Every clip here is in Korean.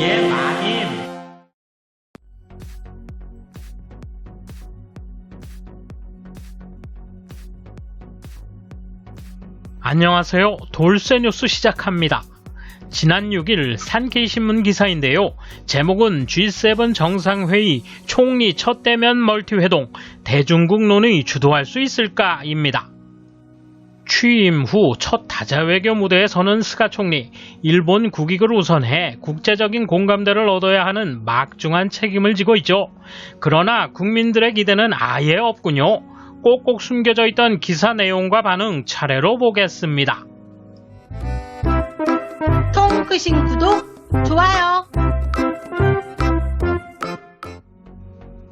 예. 안녕하세요. 돌쇠 뉴스 시작합니다. 지난 6일 산케이 신문 기사인데요. 제목은 G7 정상회의 총리 첫 대면 멀티회동 대중국 논의 주도할 수 있을까입니다. 취임 후 첫 다자 외교 무대에 서는 스가 총리, 일본 국익을 우선해 국제적인 공감대를 얻어야 하는 막중한 책임을 지고 있죠. 그러나 국민들의 기대는 아예 없군요. 꼭꼭 숨겨져 있던 기사 내용과 반응 차례로 보겠습니다. 통 끄신 구독, 좋아요.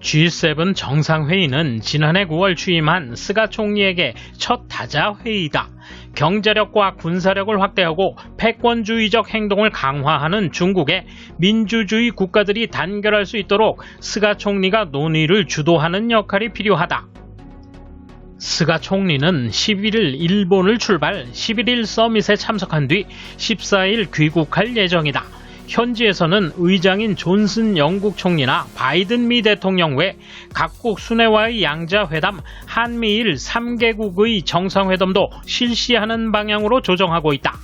G7 정상회의는 지난해 9월 취임한 스가 총리에게 첫 다자 회의다. 경제력과 군사력을 확대하고 패권주의적 행동을 강화하는 중국의 민주주의 국가들이 단결할 수 있도록 스가 총리가 논의를 주도하는 역할이 필요하다. 스가 총리는 11일 일본을 출발, 11일 서밋에 참석한 뒤 14일 귀국할 예정이다. 현지에서는 의장인 존슨 영국 총리나 바이든 미 대통령 외 각국 순회와의 양자회담, 한미일 3개국의 정상회담도 실시하는 방향으로 조정하고 있다.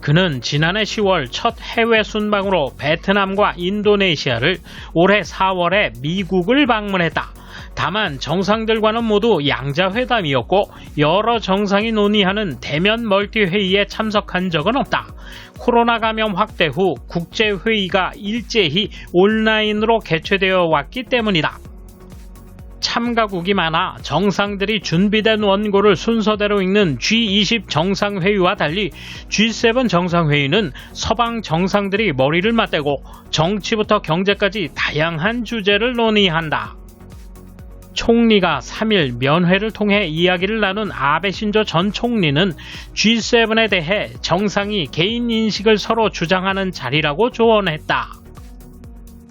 그는 지난해 10월 첫 해외 순방으로 베트남과 인도네시아를 올해 4월에 미국을 방문했다. 다만 정상들과는 모두 양자회담이었고 여러 정상이 논의하는 대면 멀티회의에 참석한 적은 없다. 코로나 감염 확대 후 국제회의가 일제히 온라인으로 개최되어 왔기 때문이다. 참가국이 많아 정상들이 준비된 원고를 순서대로 읽는 G20 정상회의와 달리 G7 정상회의는 서방 정상들이 머리를 맞대고 정치부터 경제까지 다양한 주제를 논의한다. 총리가 3일 면회를 통해 이야기를 나눈 아베 신조 전 총리는 G7에 대해 정상이 개인 인식을 서로 주장하는 자리라고 조언했다.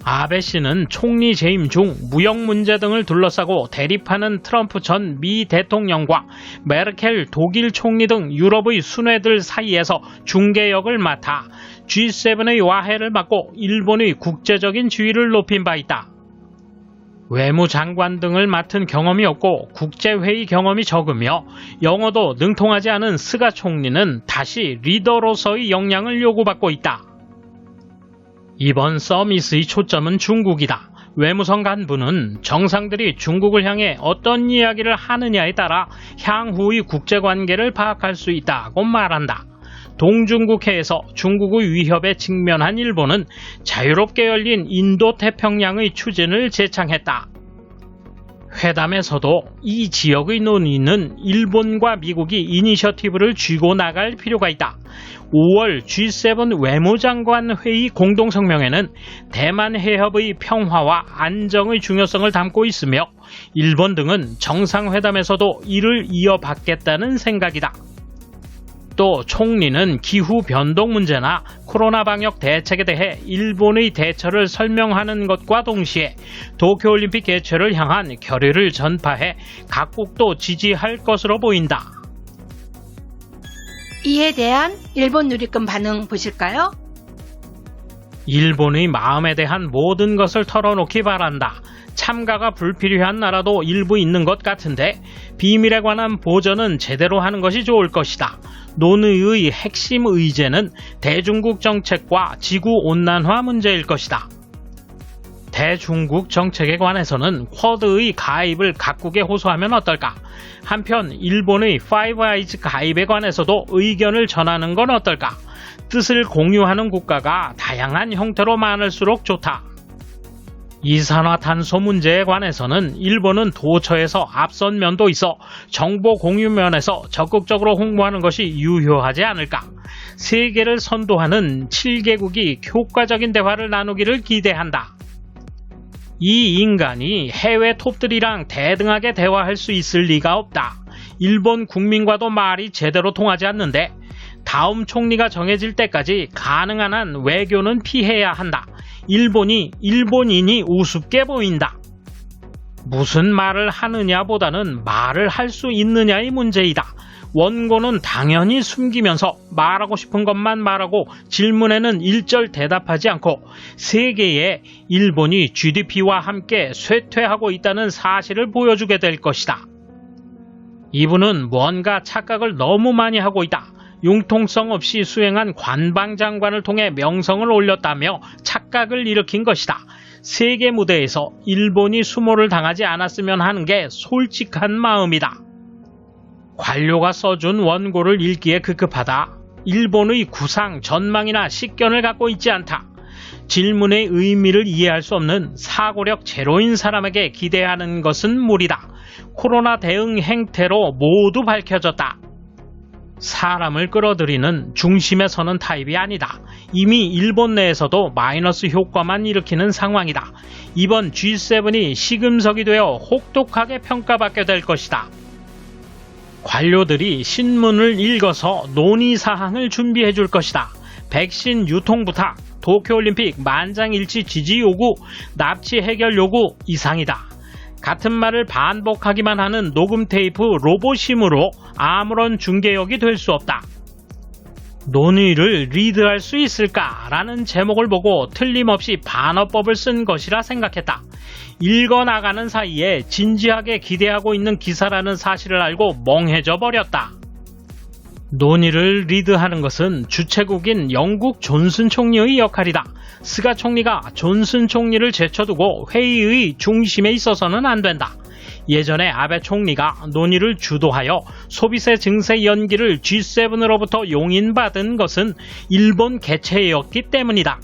아베 씨는 총리 재임 중 무역 문제 등을 둘러싸고 대립하는 트럼프 전 미 대통령과 메르켈 독일 총리 등 유럽의 순회들 사이에서 중개 역을 맡아 G7의 와해를 막고 일본의 국제적인 지위를 높인 바 있다. 외무장관 등을 맡은 경험이 없고 국제회의 경험이 적으며 영어도 능통하지 않은 스가 총리는 다시 리더로서의 역량을 요구받고 있다. 이번 서밋의 초점은 중국이다. 외무성 간부는 정상들이 중국을 향해 어떤 이야기를 하느냐에 따라 향후의 국제관계를 파악할 수 있다고 말한다. 동중국해에서 중국의 위협에 직면한 일본은 자유롭게 열린 인도 태평양의 추진을 제창했다. 회담에서도 이 지역의 논의는 일본과 미국이 이니셔티브를 쥐고 나갈 필요가 있다. 5월 G7 외무장관 회의 공동성명에는 대만 해협의 평화와 안정의 중요성을 담고 있으며 일본 등은 정상회담에서도 이를 이어받겠다는 생각이다. 또 총리는 기후 변동 문제나 코로나 방역 대책에 대해 일본의 대처를 설명하는 것과 동시에 도쿄올림픽 개최를 향한 결의를 전파해 각국도 지지할 것으로 보인다. 이에 대한 일본 누리꾼 반응 보실까요? 일본의 마음에 대한 모든 것을 털어놓기 바란다. 참가가 불필요한 나라도 일부 있는 것 같은데 비밀에 관한 보전은 제대로 하는 것이 좋을 것이다. 논의의 핵심 의제는 대중국 정책과 지구 온난화 문제일 것이다. 대중국 정책에 관해서는 쿼드의 가입을 각국에 호소하면 어떨까? 한편 일본의 파이브 아이즈 가입에 관해서도 의견을 전하는 건 어떨까? 뜻을 공유하는 국가가 다양한 형태로 많을수록 좋다. 이산화탄소 문제에 관해서는 일본은 도처에서 앞선 면도 있어 정보 공유 면에서 적극적으로 홍보하는 것이 유효하지 않을까. 세계를 선도하는 7개국이 효과적인 대화를 나누기를 기대한다. 이 인간이 해외 톱들이랑 대등하게 대화할 수 있을 리가 없다. 일본 국민과도 말이 제대로 통하지 않는데 다음 총리가 정해질 때까지 가능한 한 외교는 피해야 한다. 일본이 일본인이 우습게 보인다. 무슨 말을 하느냐보다는 말을 할 수 있느냐의 문제이다. 원고는 당연히 숨기면서 말하고 싶은 것만 말하고 질문에는 일절 대답하지 않고 세계에 일본이 GDP와 함께 쇠퇴하고 있다는 사실을 보여주게 될 것이다. 이분은 뭔가 착각을 너무 많이 하고 있다. 융통성 없이 수행한 관방장관을 통해 명성을 올렸다며 착각을 일으킨 것이다. 세계 무대에서 일본이 수모를 당하지 않았으면 하는 게 솔직한 마음이다. 관료가 써준 원고를 읽기에 급급하다. 일본의 구상, 전망이나 식견을 갖고 있지 않다. 질문의 의미를 이해할 수 없는 사고력 제로인 사람에게 기대하는 것은 무리다. 코로나 대응 행태로 모두 밝혀졌다. 사람을 끌어들이는 중심에 서는 타입이 아니다. 이미 일본 내에서도 마이너스 효과만 일으키는 상황이다. 이번 G7이 시금석이 되어 혹독하게 평가받게 될 것이다. 관료들이 신문을 읽어서 논의 사항을 준비해 줄 것이다. 백신 유통 부탁, 도쿄올림픽 만장일치 지지 요구, 납치 해결 요구 이상이다. 같은 말을 반복하기만 하는 녹음 테이프 로봇심으로 아무런 중개역이 될 수 없다. 논의를 리드할 수 있을까라는 제목을 보고 틀림없이 반어법을 쓴 것이라 생각했다. 읽어 나가는 사이에 진지하게 기대하고 있는 기사라는 사실을 알고 멍해져 버렸다. 논의를 리드하는 것은 주최국인 영국 존슨 총리의 역할이다. 스가 총리가 존슨 총리를 제쳐두고 회의의 중심에 있어서는 안 된다. 예전에 아베 총리가 논의를 주도하여 소비세 증세 연기를 G7으로부터 용인받은 것은 일본 개최였기 때문이다.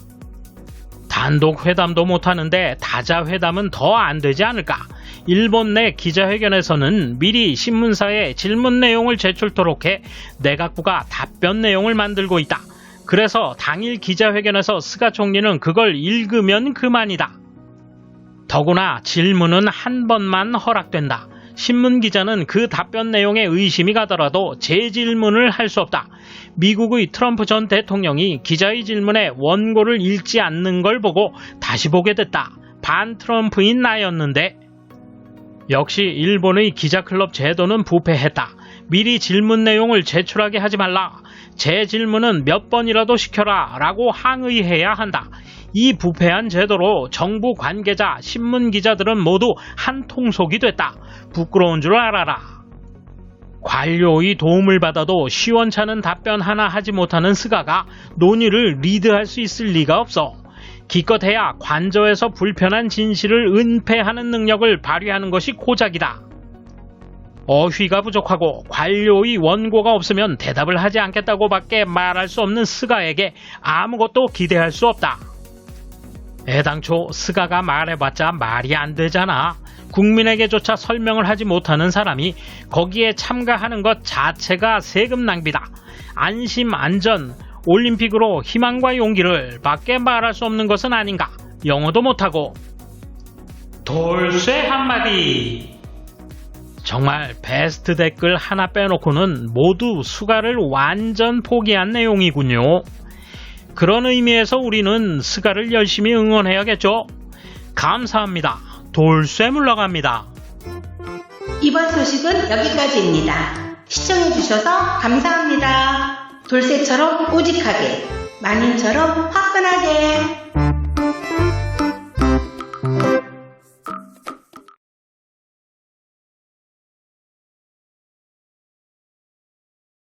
단독 회담도 못하는데 다자 회담은 더 안 되지 않을까? 일본 내 기자회견에서는 미리 신문사에 질문 내용을 제출토록 해 내각부가 답변 내용을 만들고 있다. 그래서 당일 기자회견에서 스가 총리는 그걸 읽으면 그만이다. 더구나 질문은 한 번만 허락된다. 신문 기자는 그 답변 내용에 의심이 가더라도 재질문을 할 수 없다. 미국의 트럼프 전 대통령이 기자의 질문에 원고를 읽지 않는 걸 보고 다시 보게 됐다. 반 트럼프인 나였는데 역시 일본의 기자클럽 제도는 부패했다. 미리 질문 내용을 제출하게 하지 말라. 제 질문은 몇 번이라도 시켜라 라고 항의해야 한다. 이 부패한 제도로 정부 관계자, 신문 기자들은 모두 한 통속이 됐다. 부끄러운 줄 알아라. 관료의 도움을 받아도 시원찮은 답변 하나 하지 못하는 스가가 논의를 리드할 수 있을 리가 없어. 기껏해야 관저에서 불편한 진실을 은폐하는 능력을 발휘하는 것이 고작이다. 어휘가 부족하고 관료의 원고가 없으면 대답을 하지 않겠다고 밖에 말할 수 없는 스가에게 아무것도 기대할 수 없다. 애당초 스가가 말해봤자 말이 안 되잖아. 국민에게조차 설명을 하지 못하는 사람이 거기에 참가하는 것 자체가 세금 낭비다. 안심, 안전, 올림픽으로 희망과 용기를 밖에 말할 수 없는 것은 아닌가. 영어도 못하고. 돌쇠 한마디. 정말 베스트 댓글 하나 빼놓고는 모두 수가를 완전 포기한 내용이군요. 그런 의미에서 우리는 스가를 열심히 응원해야겠죠. 감사합니다. 돌쇠 물러갑니다. 이번 소식은 여기까지입니다. 시청해주셔서 감사합니다. 돌쇠처럼 오직하게, 만인처럼 화끈하게.